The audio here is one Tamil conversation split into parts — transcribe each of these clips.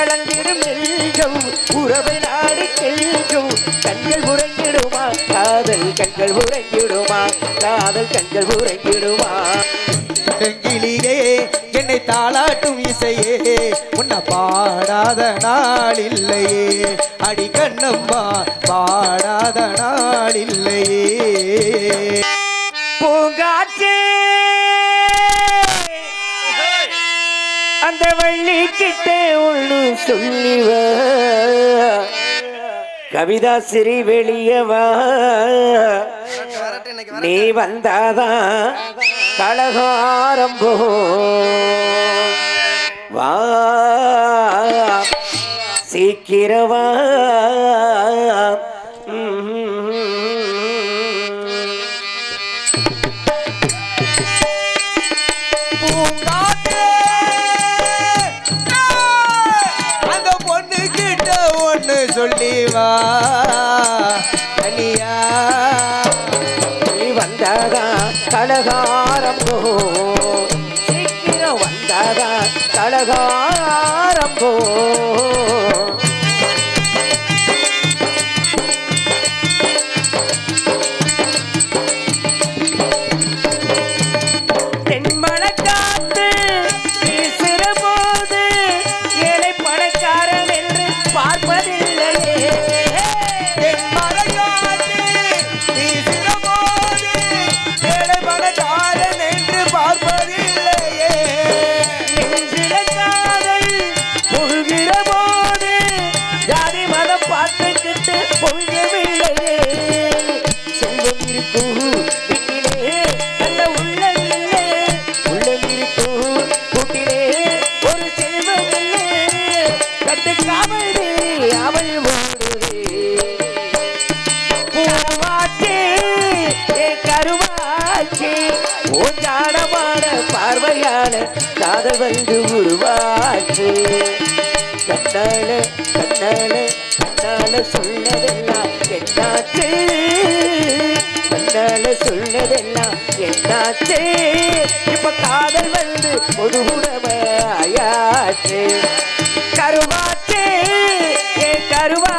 கலந்திடும் நெல்கம் உறவை நாடி செல்கும் கண்கள் உறங்கிடுமா? காதல் கண்கள் உறங்கிடுமா? காதல் கண்கள் உறங்கிடுமா? கிளியே என்னை தாளாட்டும் இசையே. உன்னை பாடாத நாள் இல்லையே. அடி கண்ணம்மா பாடாத நாள் இல்லையே. பூங்காற்றே அந்த வள்ளி கிட்டே ஒண்ணு சொல்லிவ. கவிதா சிறி வெளியவா. நீ வந்தாதான் கலகாரம்போ வா. சீக்கிரவா சொல்லி வா தனியா. நீ வந்தாதான் கலகாரம்போ? சீக்கிரம் வந்ததா கலகாரம்போ? போ கல்யாண காதல் வந்து உருவாச்சு. கண்ணால கண்ணால கண்ணால சொன்னதெல்லாம் என்னாச்சு? கண்ணால சொன்னதெல்லாம் என்னாச்சு? இப்ப காதல் வந்து பொது உடமையாச்சு கருவாச்சே ஏ கருவா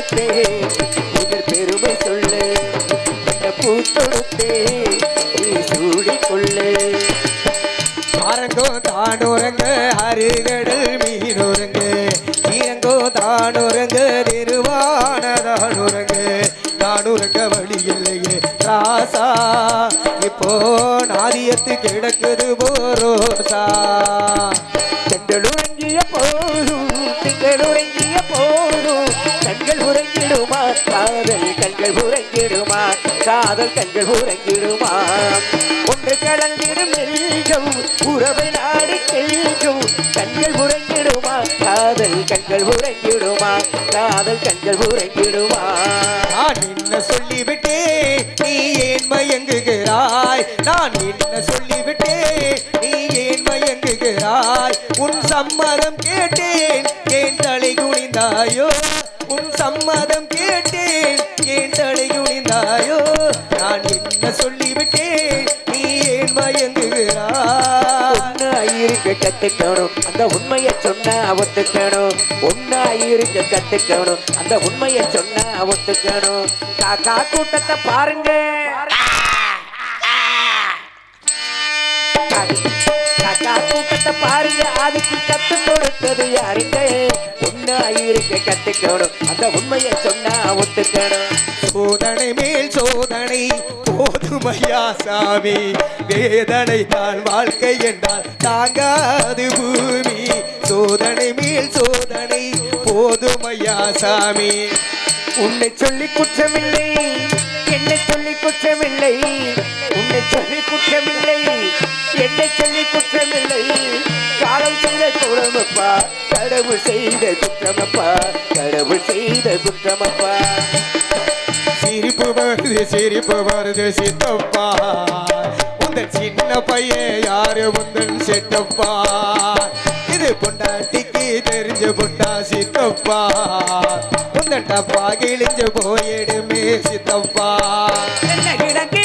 பாட்டெடுத்தே உங்கள் பெருமை சொல்லு இந்த பூத்தொடுத்தே நீ சூடிக்கொள்ளு ஆரங்கோ தானுரங்க அருகடல் மீனுரங்க. ஈரங்கோ தானுரங்க திருவானதானுரங்க தானுரங்க. வழி இல்லையே ராசா இப்போ நாதியத்து கிடக்குது போரோசா செங்கலுறங்கிய போதும் காதல் கண்கள் உறங்கிடுமா? காதல் கண்கள் உறங்கிடுமா? ஒன்று கலந்திடும் நெல்கம் உறவை நாடி செல்கும் கண்கள் உறங்கிடுமா? காதல் கண்கள் உறங்கிடுமா? காதல் கண்கள் உறங்கிடுமா? நான் என்ன சொல்லிவிட்டேன்? நீ ஏன் மயங்குகிறாய்? நான் என்ன சொல்லிவிட்டேன்? நீ ஏன் மயங்குகிறாய்? உன் சம்மதம் கேட்டேன். ஏன் தலை குனிந்தாயோ? சம்மதம் கேட்டேன். ஏன் தலை குனிந்தாயோ? நான் என்ன சொல்லிவிட்டேன்? நீ ஏன் மயங்குகிறாய்? இருக்க கத்துக்கணும். அந்த உண்மையை சொன்னா ஒத்துக்கணும். ஒன்னா இருக்க கத்துக்கணும். அந்த உண்மையை சொன்னா ஒத்துக்கணும். காக்கா கூட்டத்தை பாருங்க. காக்கா கூட்டத்தை பாருங்க அதுக்கு கத்து கொடுத்தது யாருங்க ஒன்னா இருக்க கத்துக்கணும். அந்த உண்மையை சொன்னா ஒத்துக்கணும். சோதனை மேல் சோதனை போதுமையா சாமி? வேதனை தான் வாழ்க்கை என்றால் தாங்காது பூமி. சோதனை மேல் சோதனை போதுமையா சாமி? உன்னை சொல்லி குற்றமில்லை என்னை சொல்லி குற்றமில்லை. உன்னை சொல்லி குற்றமில்லை. என்னை சொல்லி குற்றமில்லை. கால குணமப்பா கடவுள் செய்த குற்றமப்பா. கடவுள் செய்த குற்றமப்பா. சிரிப்பு வருது சிரிப்பு வருது சித்தப்பா. உந்த சின்ன பையன் யாரு? உந்தன் செட்டப்பா இது பொண்டாட்டிக்கு தெரிஞ்ச பொண்டா சித்தப்பா. உந்த டப்பா கிழிஞ்சு போயிடுமே சித்தப்பா. என்ன இடம்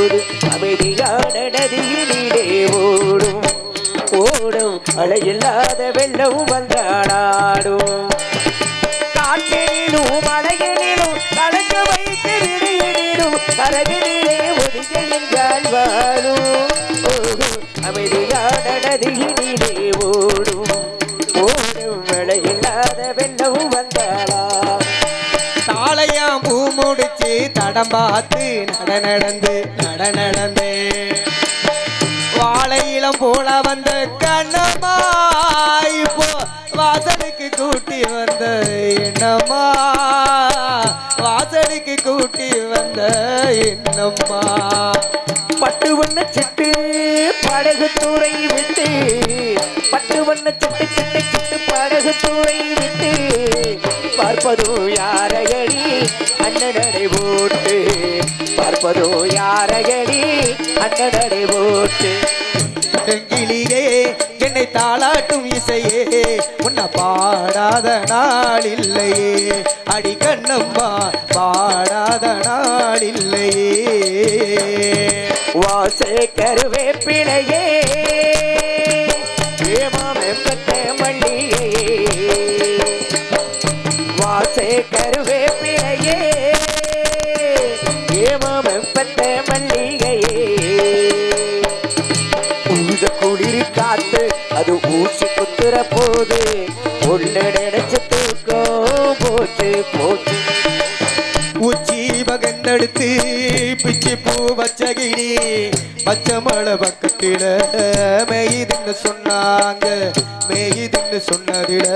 வரும் அமைதியான நதியினிலே ஓடும். ஓடும். அலையில்லாத வெள்ளம் வந்தாடாடும். காற்றினிலும் மலையினிலும் கலந்து வைத்து விடியினிலும் கரகினிலே ஒதுங்க வாழும். ஓடும் அமைதியான நதியினிலே ஓடும். ஓடும். மழையில்லாத வெள்ளம் வந்தாளா தாளையாம் பூ முடிச்சு தடம் பார்த்து நட நடந்து நட நடந்து. வாழையிலம் போல வந்த கண்ணமாய் இப்போ வாசலுக்கு கூட்டி வந்த என்னம்மா? வாசலுக்கு கூட்டி வந்த என்னம்மா? பட்டு ஒண்ணு சிட்டு படகு தூரை விட்டு பட்டு ஒண்ணு சிட்டு சிட்டு சிட்டு படகு தூரை விட்டு பார்ப்பதோ யாரையடி அண்ணனடை போட்டு. பார்ப்பதோ யாரையடி? அண்ணனடை போட்டு கிளியே என்னை தாளாட்டும் இசையே. உன்னை பாடாத நாள் இல்லையே. அடி கண்ணம்மா பாடாத நாள் இல்லையே. வாசல் கருவேப்பிலையே. ஊசி குத்துற போது நினைச்சு தூக்கம் போச்சு போச்சு. உச்சி பகந்தெடுத்து பிச்சி பூ வச்ச கிளி பச்சை மலை பக்கத்தில மேயுதுன்னு சொன்னாங்க. மேயுதுன்னு சொன்னதில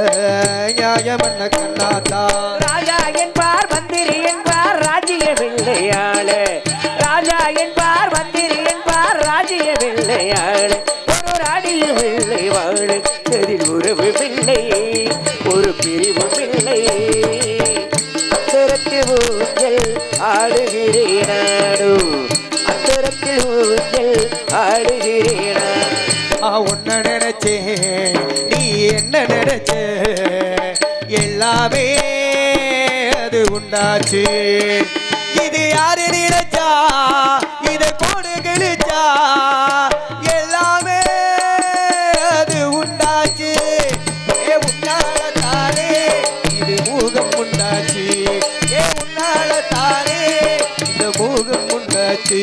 நியாயம் என்ன கண்ணாத்தா ராஜா என்பார் மந்திரி என்பார் ராஜ்ய வில்லையாளு ராஜா என்பார் மந்திரி என்பார் ராஜ்ய வில்லையாளு ஒரு வாழு அதில் உறவு இல்லை ஒரு பிரிவும் இல்லை அத்தரத்தில் ஊஞ்சல் ஆடுகிறேன் அத்தரத்தில் ஊஞ்சல் ஆடுகிறேனா? ஆ உன்ன நினைச்சேன் நீ என்ன நினைச்ச? எல்லாமே அது உண்டாச்சு. இது யாரு நினைச்சா? இதை போடு கிழிச்சா?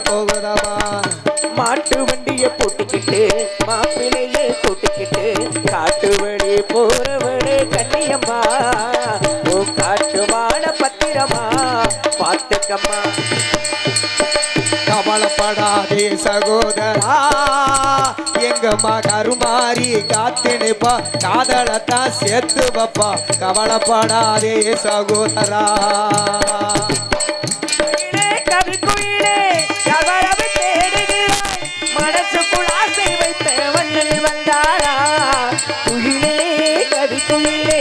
போகுதம்மா மாட்டு வண்டிய போட்டுக்கிட்டு மாப்பிள்ளையே கூட்டிக்கிட்டு காட்டு வழி போறவளே கண்ணியம்மா. ஓ காட்டு மாட பத்திரமா? பார்த்துக்கம்மா. கவலைப்படாதே சகோதரா. எங்கம்மா கருமாறி காத்து நிப்பா காதலத்தான் சேர்த்து வைப்பா கவலைப்படாதே சகோதரா. வந்தாளா? குயிலே, கவிக்குயிலே,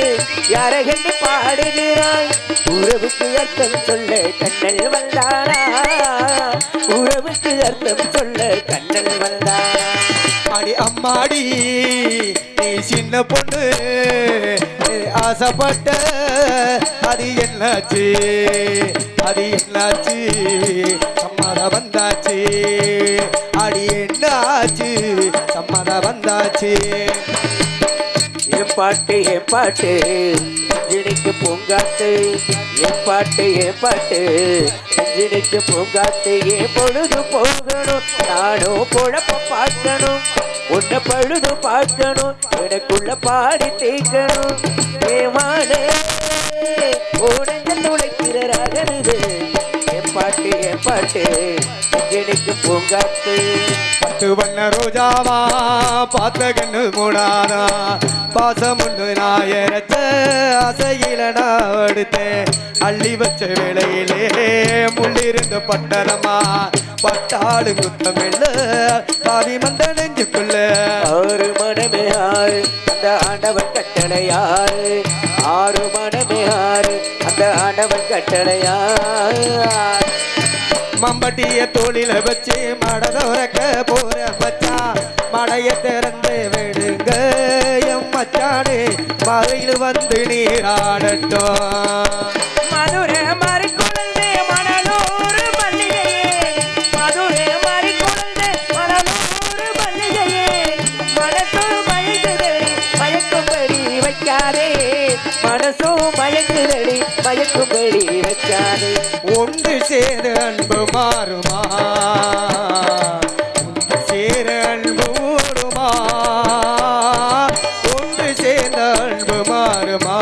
யாரை எண்ணி பாடுகிறாய்? உறவுக்கு அர்த்தம் சொல்ல கண்ணல் வந்தாரா? உறவுக்கு அர்த்தம் சொல்ல கண்ணல் வந்தாரா? அடி அம்மாடி நீ சின்ன பொண்ணு ஆசைப்பட்ட அது என்னாச்சு? அது என்னாச்சு? அம்மாட வந்தாச்சு. அடி என்னாச்சு? சம்மதம் வந்தாச்சு. என் பாட்டு என் பாட்டு. இன்ஜினிக்கு பூங்காத்து என் பாட்டு என் பாட்டு. இன்ஜினிக்கு பூங்காத்து என் பொழுது போகணும். நானும் பொழப்ப பார்க்கணும். உன்னை பழுது பார்க்கணும். எனக்குள்ள பாடி தேய்க்கணும். ஏமானே உடஞ்ச துளைக்கிற ரகருது பாட்டு இன்ஜினிக்கு பூங்காத்து. பட்டு வண்ண ரோஜாவா பார்த்த கண்ணு மூடாதா. பாசம் ஒன்று நாயரச்ச அசையில நான் எடுத்தேன் அள்ளி வச்ச வேளையிலே முள்ளிருந்த பட்டரமா பட்டாடு குத்தமில்ல பாவி மந்த நெஞ்சுக்குள்ள. ஆறு மனமே ஆறு அந்த ஆண்டவன் கட்டளை ஆறு மனமே ஆறு அந்த ஆண்டவன் கட்டளை ஆறு மம்பட்டிய தோளில வச்சு மடதுறக்க போற பச்சா. மடைய திறந்து விடுங்க எம் மச்சானே மறையில் வந்து நீராடட்டும். மதுரை மாறி குழந்தை மணலூர் மல்லிகையே. மதுரை மாறி குழந்தை மணலூர் மனசு மயக்கும்படி வைக்காதே. மனசு மயங்குதடி மயக்கும்படி வைக்காதே ஒன்று சேர அன்பு மாறுமா? ஒன்று சேர அன்பு ஓடுமா ஒன்று சேர்ந்த அன்பு மாறுமா?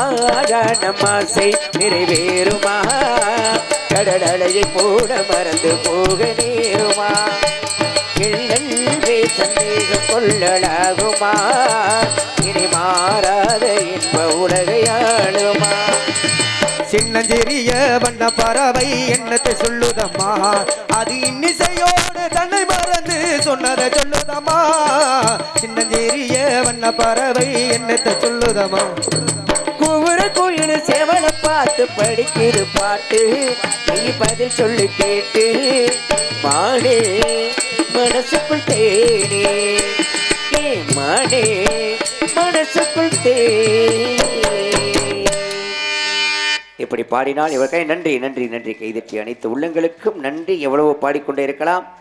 ஆகாணம் ஆசை நிறைவேறுமா? கடலலையை போட மறந்து போக நேருமா? எள்ளே சந்தேகம் கொள்ளலாகுமா? இனி மாறாத இன்ப உலகை ஆளுமா? சின்னஞ்சிறிய வண்ண பறவை என்னத்தை சொல்லுதம்மா? அது இன்னிசையோடு தன்னை மறந்து சொன்னதை சொல்லுதம்மா? சின்னஞ்சிறிய வண்ண பறவை என்னத்தை சொல்லுதம்மா? கூவுற கோயில் சேவலை பார்த்து படிக்கிற பாட்டு. நீ பதில் சொல்லு கேட்டு மாடே மனசுக்குள் தேனே. ஏ மாடே மனசுக்குள் இப்படி பாடினால் இவர்கள் நன்றி நன்றி நன்றி கைதட்டி அனைத்து உள்ளங்களுக்கும் நன்றி. எவ்வளவு பாடிக்கொண்டே இருக்கலாம்.